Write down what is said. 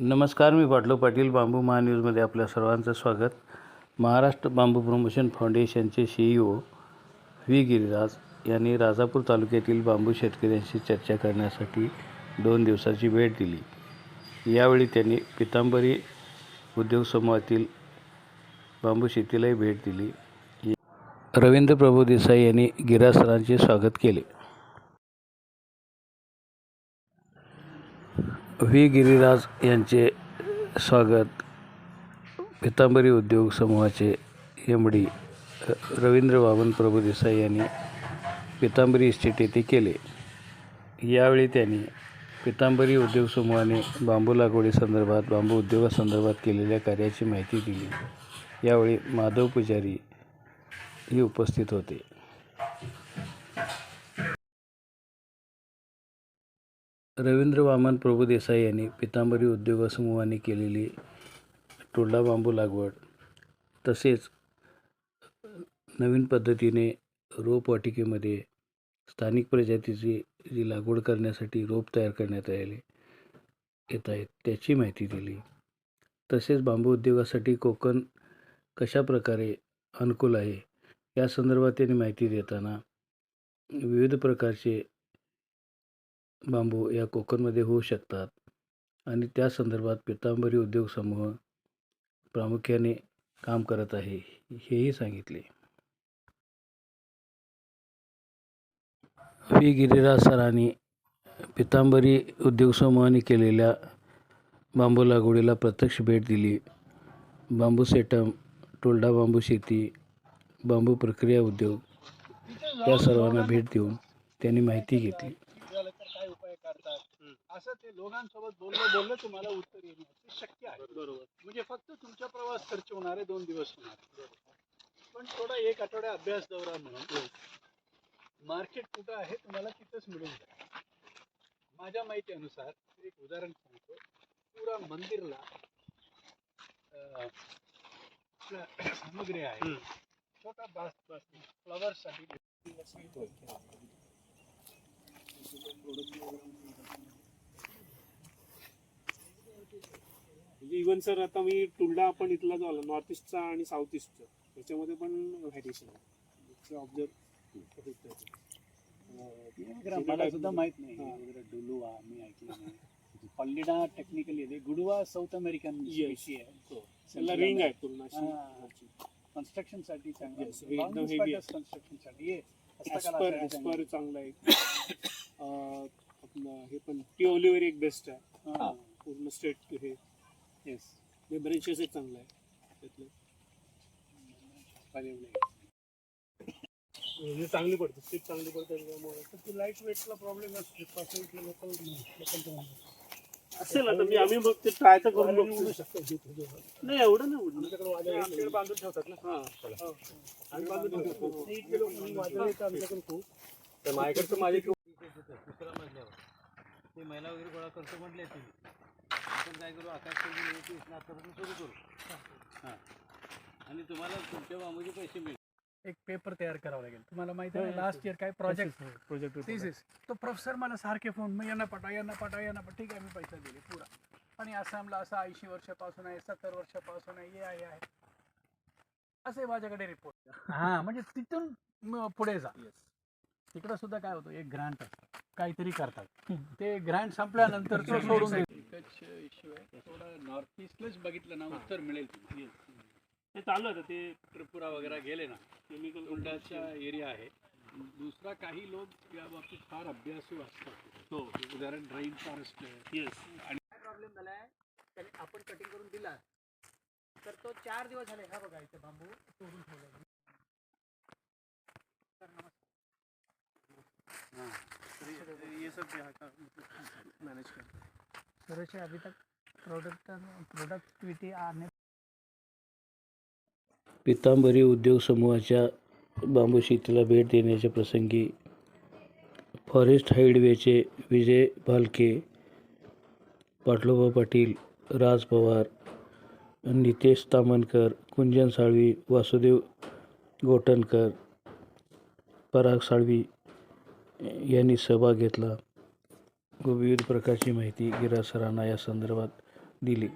नमस्कार मी पाटलो पाटील बांबू महान्यूजमध्ये आपल्या सर्वांचं स्वागत. महाराष्ट्र बांबू प्रमोशन फाउंडेशनचे C E O V Giriraj यांनी राजापूर तालुक्यातील बांबू शेतकऱ्यांशी चर्चा करण्यासाठी दोन दिवसाची भेट दिली. यावेळी त्यांनी पितांबरी उद्योग समूहातील बांबू शेतीलाही भेट दिली. रवींद्र प्रभू देसाई यांनी गिराज सरांचे स्वागत केले. व्ही. गिरिराज यांचे स्वागत. पितांबरी उद्योग समूहाचे एम डी रवींद्र वामन प्रभू देसाई यांनी पितांबरी इस्टेट येथे केले. यावेळी त्यांनी पितांबरी उद्योग समूहाने बांबू लागवडीसंदर्भात बांबू उद्योगासंदर्भात केलेल्या कार्याची माहिती दिली. यावेळी माधव पुजारी ही उपस्थित होते. रवींद्र वामन प्रभू देसाई यांनी पितांबरी उद्योगसमूहाने केलेली टोडा बांबू लागवड तसेच नवीन पद्धतीने रोपवाटिकेमध्ये स्थानिक प्रजातीची जी लागवड करण्यासाठी रोप तयार करण्यात आले येत आहेत त्याची माहिती दिली. तसेच बांबू उद्योगासाठी कोकण कशा प्रकारे अनुकूल आहे या संदर्भात त्यांनी माहिती देताना विविध प्रकारचे बांबू या कोकणमध्ये होऊ शकतात. आणि त्या संदर्भात पितांबरी उद्योग समूह प्रामुख्याने काम करत आहे हेही सांगितले. व्ही. गिरिराज सरांनी पितांबरी उद्योग समूहाने केलेल्या बांबू लागवडीला प्रत्यक्ष भेट दिली. बांबू सेटम टोलडा बांबू शेती बांबू प्रक्रिया उद्योग या सर्वांना भेट देऊन त्यांनी माहिती घेतली झालं तर काय उपाय करतात असं ते लोकांसोबत बोललं बोललं तुम्हाला उत्तर येणे शक्य आहे. बरोबर. म्हणजे फक्त तुमचा प्रवास खर्च होणार आहे दोन दिवस होणार. पण थोडा एक आठवड्या अभ्यास दौरा म्हणून मार्केट कुठं आहे तुम्हाला तिथंच मिळून जाईल. माझ्या माहितीनुसार एक उदाहरण सांगतो. पुरा मंदिरला सामग्री आहे. छोटा बास फ्लॉवर्ससाठी म्हणजे इवन सर आता मी टुलडा आपण इथला जो आला नॉर्थ ईस्टचा आणि साऊथ ईस्टचा त्याच्यामध्ये पण व्हॅरिएशन आहे ऑब्झर्व मला सुद्धा माहीत नाही हा. वगैरे डुलुआ मी ऐकलं नाही पल्लिडा टेक्निकली आहे गुडुआ साऊथ अमेरिकन. स्पेशी आहे. त्याला रिंग आहे पूर्ण हा. चांगलं हे आहे. कन्स्ट्रक्शनसाठी ये हस्तकला ऍस्परसाठी चांगलं. ऍस्पर चांगला आहे आपलं हे पण टी ओलिव्हर एक बेस्ट आहे हा. पूर्ण स्ट्रेट हे Yes. बेबरेन्शियस एक चांगला आहे. त्यातलं पाहिलेलं आहे. म्हणजे चांगली पडते स्टिप चांगली पडते त्याच्यामुळे. तर ती लाइट वेटला प्रॉब्लेम असतो. पासून लोकल लोकल असेल आता मी आम्ही बघ ते ट्राय तर करून उडू बघतो शकतो. नाही एवढं नाही नाही. बांधून ठेवतात ना. हा. आम्ही बांधून ठेवतो. आमच्याकडे खूप. तर माझ्याकडे माझे दुसऱ्या मजल्यावर ते महिला वगैरे गोळा करतो म्हटले तुम्ही आपण काय करू? आकाश सुरू करू. हां. आणि तुम्हाला तुमच्या बांबूचे पैसे मिळतील. एक पेपर तयार करावा लागेल. तुम्हाला माहिती आहे लास्ट इयर काय प्रोजेक्ट प्रोजेक्ट thesis तो प्रोफेसर मला सारखे फोन मग यांना पाठवा यांना पाठवा यांना पाठवा. ठीक आहे मी पैसा दिले पुरा. आणि आसामला असं ऐंशी वर्षापासून आहे सत्तर वर्षापासून आहे हे आहे हे आहे. असे माझ्याकडे रिपोर्ट हा म्हणजे तिथून म- पुढे जा. तिकडं सुद्धा काय होतं एक ग्रँट असतं. काहीतरी करतात. ते ग्रँट संपल्यानंतर तो सोडून इश्यू आहे. थोडं नॉर्थ ईस्टलाच बघितलं ना उत्तर मिळेल ते चालू आहे आता ते त्रिपुरा वगैरे गेले ना केमिकल हुंडाचा एरिया आहे. दुसरा काही लोक या बाबतीत फार अभ्यासू असतात. हो उदाहरण ड्राईन फॉरेस्ट येस काय प्रॉब्लेम झालाय? त्याने आपण कटिंग करून दिला. तर तो चार दिवस झाले हा बघा इथे बांबू तोडून ठेवला सर नमस्कार. ये सब यहाँ का मैनेज कर सुरेश अभी तक प्रोडक्ट प्रोडक्टिविटी आने पितांबरी उद्योग समूहाच्या बांबू शेतीला भेट देण्याच्या प्रसंगी फॉरेस्ट हाईडवेचे विजय भालके पाटलोबा पाटील राज पवार नितेश तामणकर कुंजन साळवी वासुदेव गोटणकर पराग साळवी यांनी सहभाग घेतला. व विविध प्रकारची माहिती गिरा सरांना या संदर्भात दिली.